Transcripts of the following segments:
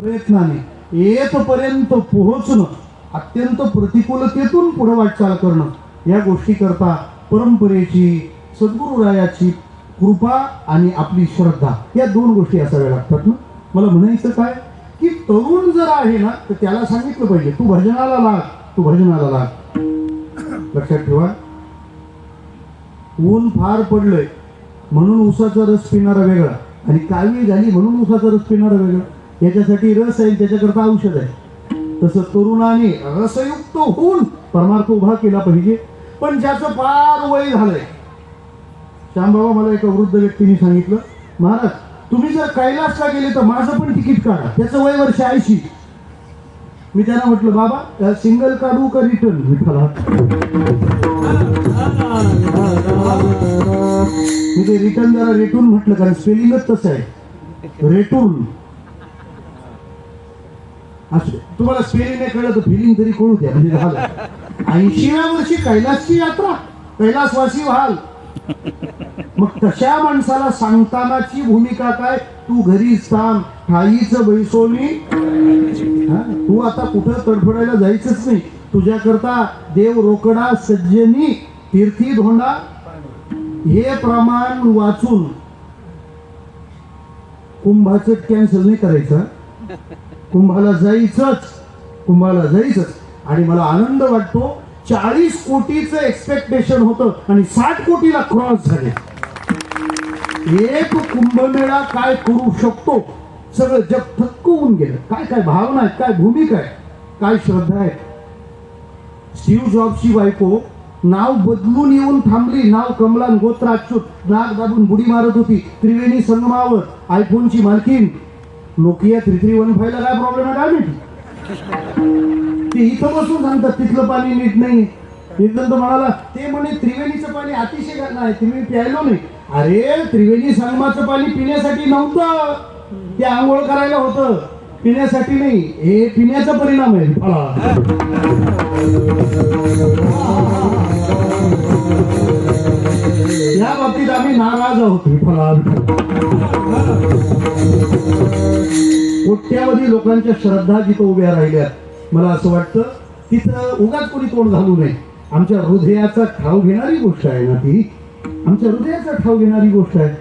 प्रयत्नाने. येतपर्यंत पोहोचणं अत्यंत प्रतिकूलतेतून पुढे वाटचाल करणं या गोष्टी करता परंपरेची सद्गुरुरायाची कृपा आणि आपली श्रद्धा या दोन गोष्टी असाव्या लागतात ना. मला म्हणायचं काय? की तरुण जर आहे ना तर त्याला सांगितलं पाहिजे तू भजनाला लाग तू भजनाला लाग. लक्षात ठेवा. ऊन फार पडलंय म्हणून उसाचा रस पिणारा वेगळा आणि काळी झाली म्हणून उसाचा रस पिणारा वेगळा. याच्यासाठी रस आहे त्याच्याकरता औषध आहे? तसं तरुणाने रसयुक्त होऊन परमार्थ उभा केला पाहिजे. पण ज्याचं फार वय झालंय. श्यामबाबा मला एका वृद्ध व्यक्तीने सांगितलं महाराज तुम्ही जर कैलासला गेले तर माझं पण तिकीट काढा. त्याचं वय वर्ष ऐंशी. मी त्यांना म्हटलं बाबा सिंगल काढू का रिटर्न? विठ्ठला मी ते रिटर्न जरा रेटून म्हटलं कारण स्पेलिंगच तसं आहे. रेटून? तुम्हाला स्पेलिंग नाही कळलं तर फिलिंग तरी कळू द्या म्हणजे झालं. ऐंशीव्या वर्षी कैलासची यात्रा कैलासवासी व्हाल. मग तशा माणसाला सांगतानाची भूमिका काय? तू घरी थांब ठाईच बैसोनी तू आता कुठं तडफडायला जायचंच नाही. तुझ्याकरता देव रोकडा सज्जनी तीर्थी धोंडा हे प्रमाण वाचून कुंभाचं कॅन्सल नाही करायचं. कुंभाला जायचंच. कुंभाला जायचंच. आणि मला आनंद वाटतो चाळीस कोटीचं एक्सपेक्टेशन होतं आणि साठ कोटीला क्रॉस झाले. एक कुंभमेळा काय करू शकतो? सगळं जग थक्क होऊन गेलं. काय काय भावना आहेत काय भूमिका आहे काय श्रद्धा आहे स्टीव्ह जॉबची बायको नाव बदलून येऊन थांबली. नाव कमलान गोत्र अच्युत नाग दाबून बुडी मारत होती. त्रिवेणी संगमावर आयफोनची मालकीन नोकिया थ्री थ्री वन फायला काय प्रॉब्लेम आहे? काय माहिती? ते इथं बसून सांगतात तिथलं पाणी नीट नाही एकदम तर म्हणाला ते म्हणे त्रिवेणीचं पाणी अतिशय घातलं आहे तुम्ही प्यायलो नाही. अरे त्रिवेणी संगमाचं पाणी पिण्यासाठी नव्हतं. ते आंघोळ करायला होतं. पिण्यासाठी नाही. हे पिण्याचा परिणाम आहे. फळा. या बाबतीत आम्ही नाराज आहोत. फळा. कोट्यावधी लोकांच्या श्रद्धा जिथं उभ्या राहिल्यात मला असं वाटतं तिथं उगाच कोणी तोंड घालू नये. आमच्या हृदयाचा ठाव घेणारी गोष्ट आहे ना ती? आमच्या हृदयाचा ठाव घेणारी गोष्ट आहे.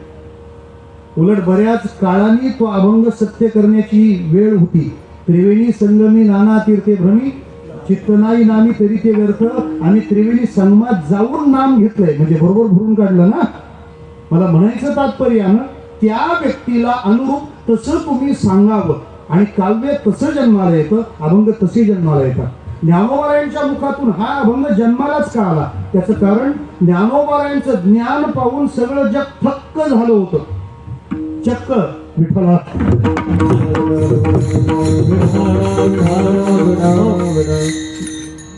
उलट बऱ्याच काळाने तो अभंग सत्य करण्याची वेळ होती. त्रिवेणी संगमी नाना तीर्थे भ्रमी चित्त नाही नामी तरी ते व्यर्थ आणि त्रिवेणी संगमात जाऊन नाम घेतलंय. म्हणजे बरोबर भरून काढलं ना? मला म्हणायचं तात्पर्य ना? त्या व्यक्तीला अनुरूप तसं तुम्ही सांगावं. आणि काव्य तसं जन्माला येतं अभंग तसे जन्माला येतात. ज्ञानोबारायांच्या मुखातून हा अभंग जन्मालाच का आला त्याचं कारण ज्ञानोबारायांचं ज्ञान पाहून सगळं जग थक्क झालं होतं. चक्क विठ्ठला.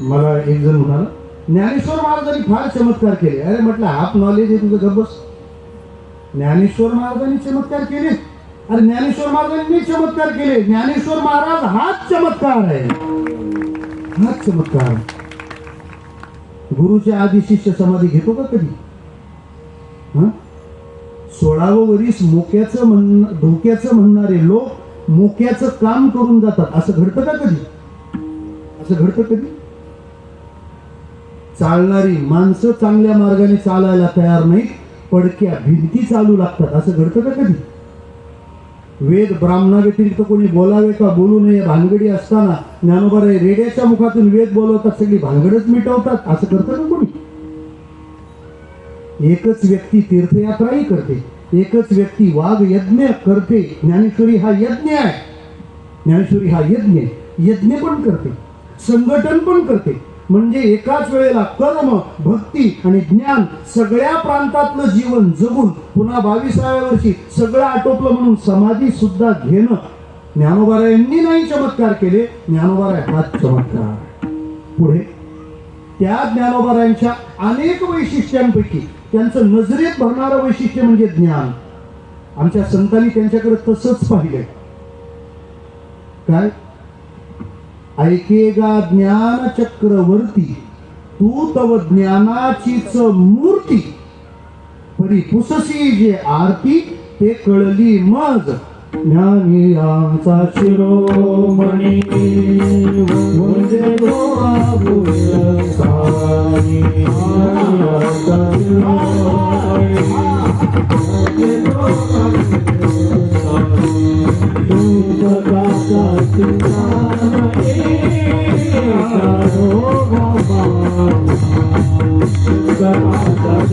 मला एक जण म्हणाला ज्ञानेश्वर महाराजांनी फार चमत्कार केले. अरे म्हटलं हाफ नॉलेज आहे तुझं गब्बस ज्ञानेश्वर महाराजांनी चमत्कार केले. अरे ज्ञानेश्वर महाराजांनी चमत्कार केले. ज्ञानेश्वर महाराज हाच चमत्कार आहे. हाच चमत्कार. गुरुच्या आधी शिष्य समाधी घेतो का कधी? हा? सोळावं वरीस मोक्याचं म्हण धोक्याचं म्हणणारे लोक मोक्याचं काम करून जातात. असं घडतं का कधी? असं घडतं कधी? चालणारी माणसं चांगल्या मार्गाने चालायला तयार नाहीत. पडक्या भिंती चालू लागतात. असं घडतं का कधी? वेद ब्राह्मणा व्यतिरिक्त कोणी बोलावे का बोलू नये? भानगडी असताना ज्ञानोबारा रेड्याच्या मुखातून वेद बोलवतात सगळी भानगडच मिटवतात. असं करतं का कोणी? एकच व्यक्ती तीर्थयात्राही करते. एकच व्यक्ती वाघ यज्ञ करते. ज्ञानेश्वरी हा यज्ञ आहे. ज्ञानेश्वरी हा यज्ञ. यज्ञ पण करते. संघटन पण करते. म्हणजे एकाच वेळेला कर्म भक्ती आणि ज्ञान सगळ्या प्रांतातलं जीवन जगून पुन्हा बावीसाव्या वर्षी सगळं आटोपलं म्हणून समाधी सुद्धा घेणं. ज्ञानोबारायांनी नाही चमत्कार केले ज्ञानोबाराय हाच चमत्कार पुढे. त्या ज्ञानोबारायांच्या अनेक वैशिष्ट्यांपैकी त्यांचं नजरेत भरणारं वैशिष्ट्य म्हणजे ज्ञान. आमच्या संतांनी त्यांच्याकडे तसंच पाहिलंय. काय? ऐकेगा ज्ञान चक्रवर्ती तू तव ज्ञानाचीच मूर्ती. परी पुससी जे आरती ते कळली मज ज्ञानी आमचा शिरोमणी म्हणजे